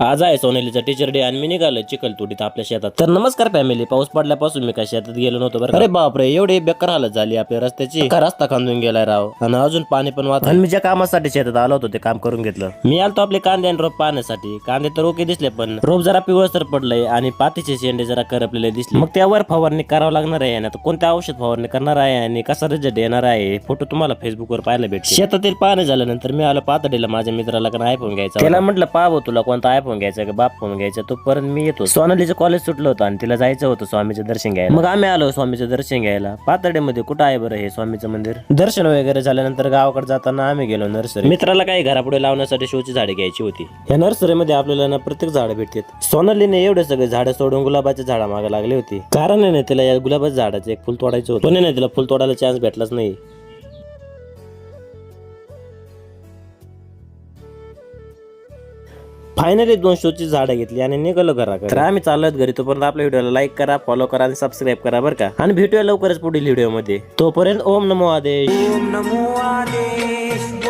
आज आहे सोनेलीचा teacher day आणि मी निघालो चिखलतोडीत आपल्या शेतात. तर नमस्कार फॅमिली पाऊस पडल्यापासून मी काय शेतात गेलो नव्हतो बरं अरे बापरे एवढी बेकार हालत झाली आपल्या रस्त्याची. का रस्ता खांदून गेलाय राव? आणि अजून पाणी पण वाहत आणि मी ज्या कामासाठी शेतात आलो होतो ते काम करून घेतलं. मी आलतो आपले कांदे आणि रोप पाहण्यासाठी. कांदे तर ओके दिसले पण रोप जरा पिवळसर पडलंय आणि पातीचे शेंडे जरा करपलेले दिसले. मग त्यावर फवारणी करावं लागणार आहे आणि कोणत्या औषध फवारणी करणार आहे आणि कसा रिझल्ट येणार आहे फोटो तुम्हाला फेसबुकवर पाहायला भेटते शेतातील पाहणे झाल्यानंतर मी आलो पातडीला माझ्या मित्राला का आयफोन घ्यायचा त्याला म्हटलं पाहू तुला कोणता फोन घ्यायचा का बाप फोन घ्यायचा तो परत मी येतो. सोनालीचं कॉलेज सुटलं होतं आणि तिला जायचं होतं स्वामीचं दर्शन घ्यायला. मग आम्ही आलो स्वामीचं दर्शन घ्यायला. पातडीमध्ये कुठं आहे बरं हे स्वामीचं मंदिर? दर्शन वगैरे झाल्यानंतर गावाकडे जाताना आम्ही गेलो नर्सरी. मित्राला काही घरापुढे लावण्यासाठी शोची झाडे घ्यायची होती. या नर्सरीमध्ये आपल्याला ना प्रत्येक झाड भेटतात. सोनालीने एवढे सगळे झाडं सोडून गुलाबाच्या झाडा मागे लागली होती. कारण तिला या गुलाबाच्या झाडाचं एक फुल तोडायचं होतं. तिला फुल तोडायला चान्स भेटलाच नाही. फायनली दोन शोची झाडं घेतली आणि निघालो घराकडे. तर आम्ही चाललोय घरी. तोपर्यंत आपल्या व्हिडिओला लाईक करा फॉलो करा आणि सबस्क्राईब करा बरं का. आणि भेटूया लवकरच पुढील व्हिडिओमध्ये. तोपर्यंत ओम नमो आदेश. ओम नमो आदेश.